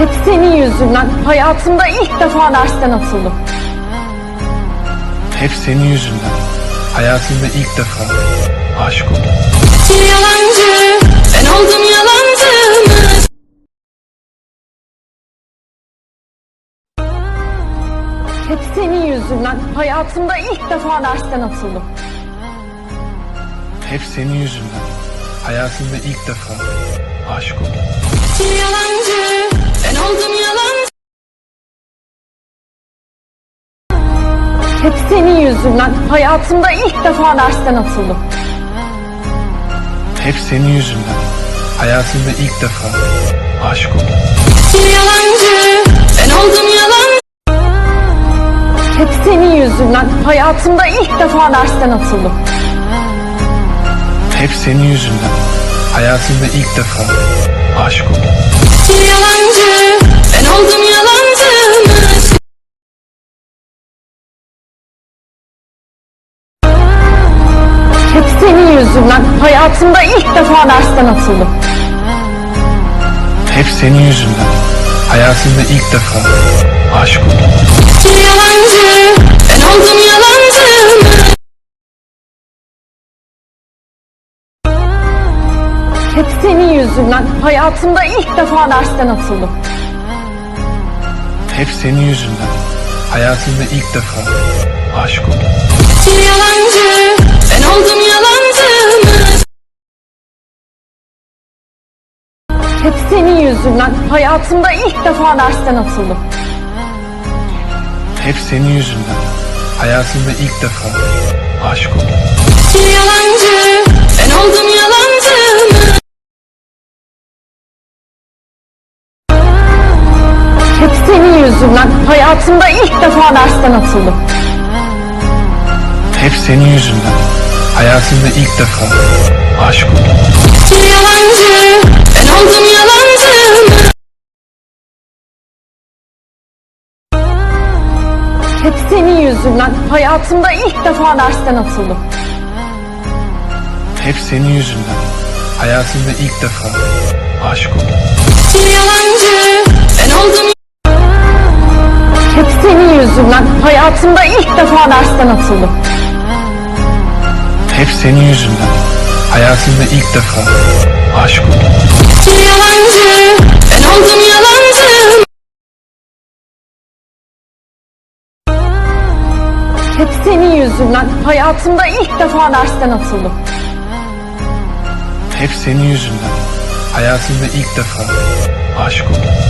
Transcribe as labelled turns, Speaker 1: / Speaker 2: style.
Speaker 1: Hep senin yüzünden hayatımda ilk defa dersten atıldım.
Speaker 2: Hep senin yüzünden. Hayatımda ilk defa aşık oldum.
Speaker 3: Yalancı, ben oldum yalancı mı?
Speaker 1: Hep senin yüzünden hayatımda ilk defa dersten atıldım.
Speaker 2: Hep senin yüzünden. Hayatımda ilk defa aşık oldum.
Speaker 1: Hep senin yüzünden hayatımda ilk defa dersten atıldım.
Speaker 2: Hep senin yüzünden. Hayatımda ilk defa aşık oldum.
Speaker 3: Yalancı, ben oldum yalancı
Speaker 1: Hep senin yüzünden hayatımda ilk defa dersten atıldım.
Speaker 2: Hep senin yüzünden. Hayatımda ilk defa aşık oldum.
Speaker 3: Yalancı, ben oldum yalancı
Speaker 1: yüzünden hayatımda ilk defa dersten atıldım.
Speaker 2: Hep senin yüzünden. Hayatımda ilk defa aşık oldum.
Speaker 3: Yalancı, ben oldum yalancı?
Speaker 1: Hep senin yüzünden hayatımda ilk defa dersten atıldım.
Speaker 2: Hep senin yüzünden. Hayatımda ilk defa aşık oldum.
Speaker 3: Yalancı, ben oldum yalancı
Speaker 1: Hep senin yüzünden hayatımda ilk defa dersten atıldım.
Speaker 2: Hep senin yüzünden. Hayatımda ilk defa aşık oldum.
Speaker 3: Yalancı, ben oldum yalancı?
Speaker 1: Hep senin yüzünden hayatımda ilk defa dersten atıldım.
Speaker 2: Hep senin yüzünden. Hayatımda ilk defa aşık oldum.
Speaker 3: Yalancı, ben oldum yalancı?
Speaker 1: Hep senin yüzünden hayatımda ilk defa dersten atıldım.
Speaker 2: Hep senin yüzünden. Hayatımda ilk defa aşık oldum.
Speaker 3: Yalancı, ben oldum
Speaker 1: Hep senin yüzünden hayatımda ilk defa dersten atıldım.
Speaker 2: Hep senin yüzünden. Hayatımda ilk defa aşık oldum.
Speaker 3: Yalancı, ben oldum yalancı?
Speaker 1: Hep senin yüzünden hayatımda ilk defa dersten atıldım.
Speaker 2: Hep senin yüzünden. Hayatımda ilk defa aşık oldum.